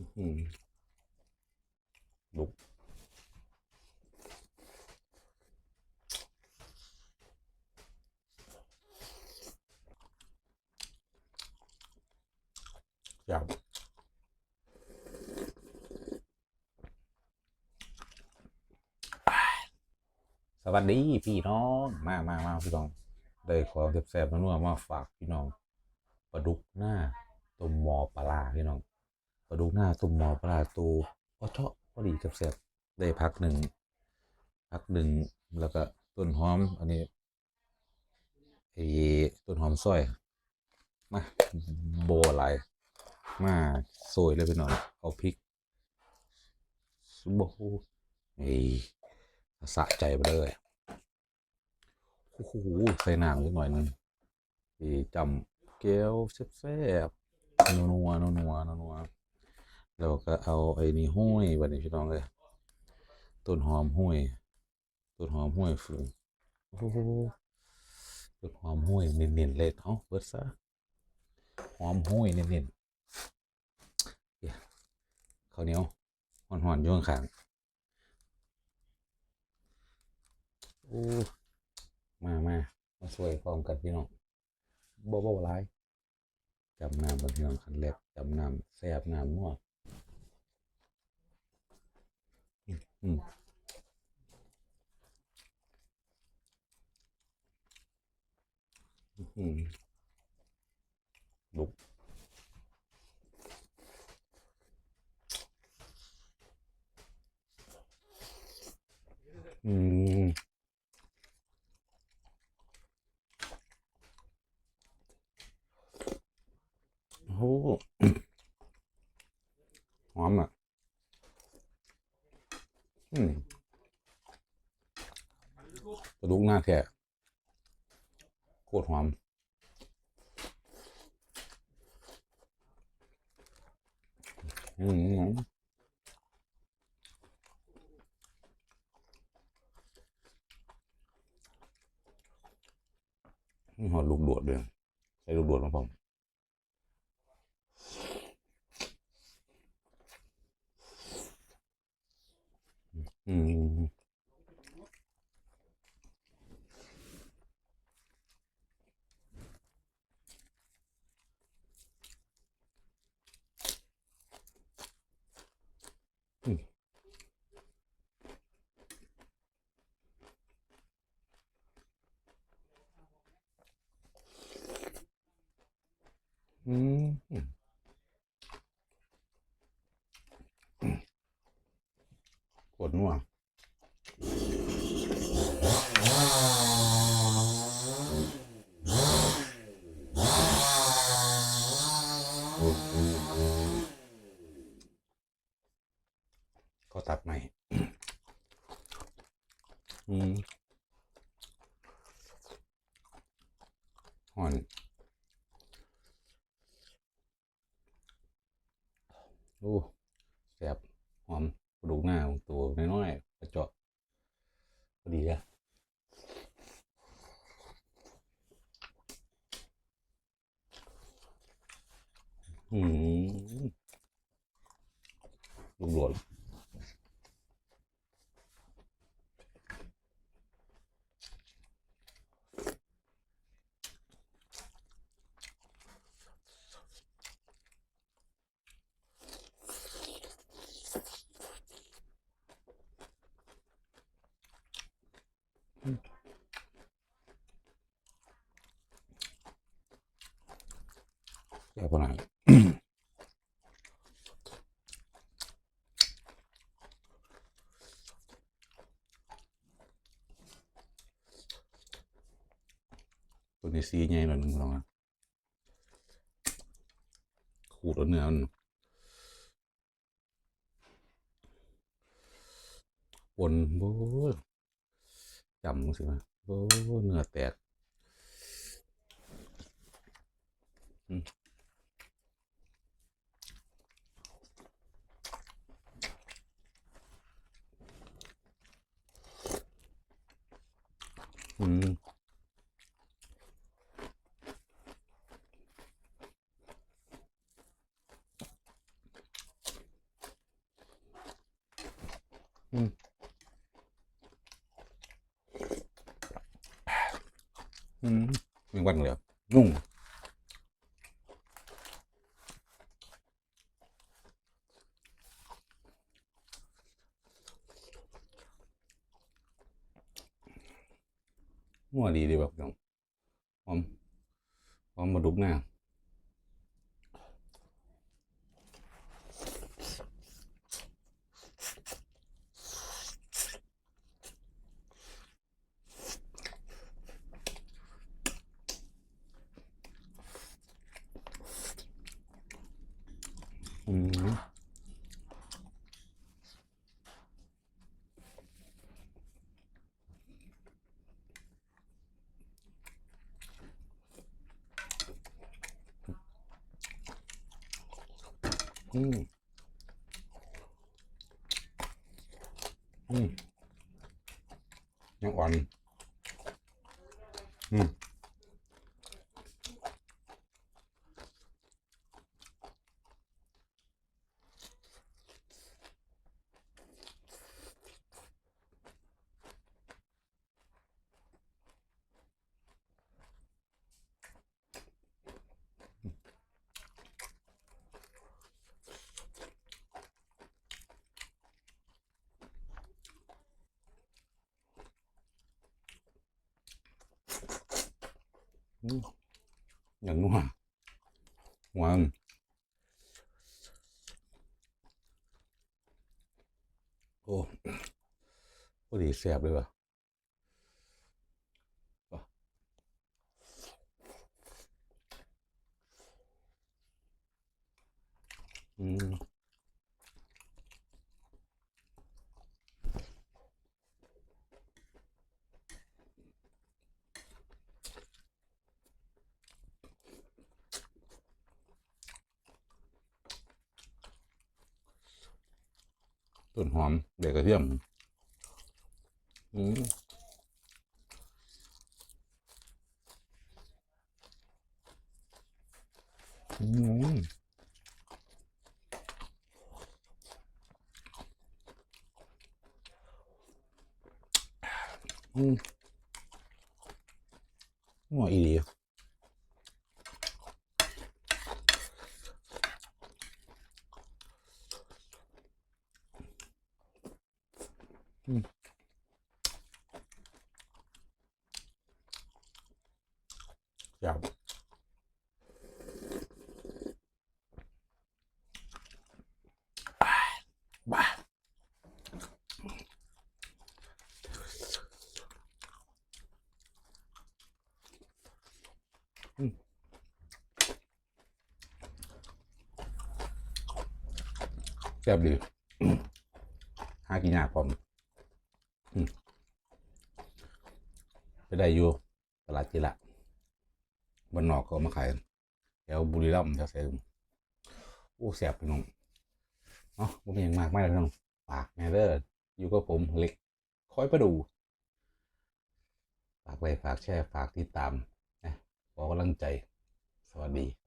อืมลุกยาวสวัสดีพี่น้อง มามามาพี่น้อง ได้ของแซ่บๆนัวๆมาฝากพี่น้องปลาดุกหน้าต้มหมอปลาพี่น้อง ปลาดุกหน้าต้มหมอปลาร้าตัวพอเชาะพอดีกับแซ่บได้พักหนึ่งพักหนึ่งแล้วก็ต้นหอม อันนี้ไอ้ต้นหอมซอยมาโบอะไรมาโซยเลยพี่น้องเอาพริกโบไอ้สะใจไปเลยโอ้โหใส่น้ำนิดหน่อยนึงไอีจำแก้วแซ่บๆนัวๆนัวนัว ๆแล้วก็เอาไอ้นี่ห้อยบัดนี้พี่น้องเลยต้นหอมห้อยต้นหอมห้อยฝืนโอ้โหต้นหอมห้อยเน้นๆเลยเอ้าเปิดซะหอมห้อยเน้นๆเดี๋ยวข้าวเหนียวหอนๆอยู่ข้างๆโอ้มามามาช่วยพร้อมกันพี่น้องบ่บ่ร้ายจำน้ำกันพี่น้องคันแรกจำน้ำแซ่บน้ำนัว อืมอืมอืมลุกอืม โอ้โห หอมอะ อืม แค่โคตรหอมอืมหอดลูกโดดด้วยใส่ลูกโดดมาผมอืมอืมอืม โคตรนัวก็ตัดใหม่ อืมห่อน โอ้แสบหอม กระดูกหน้าของตัวน้อยๆกระเจาะพอดีอะอืมลูกโดด แก้ปัญหาตัวนี้ซีใหญ่หน่อยหนึ่งลองนะขูดแล้วเนื้อมันปนโบ้จำสิมาโบ้เนื้อแตก อืม อืมอืมอืมมีวันเลยนุ่ง หัวดีดีแบบน้องหอมหอมมาดุกหน้าอืม อืมอืมยังอ่อนอืม อืมอย่างนัวหวานโอ้พอดีแซ่บเลยว่ะว่ะอืม ต้นหอมเด็กกระเทียมอืมอืมอืมหัวอีหลีอืม อยาบ้าแซ่บดีหากินยากพร้อมไปได้อยู่ตลาดจิละ บ้านนอกก็มาขายแถวบุรีรัมย์แถวเซรุมโอ้แสบพี่น้องเนาะผมเป็นอย่างมากไม่เลยพี่น้องฝากแมเดอร์อยู่กับผมเล็กคอยประดู ฝากไว้ฝากแชร์ฝากติดตามนะขอกำลังใจ สวัสดี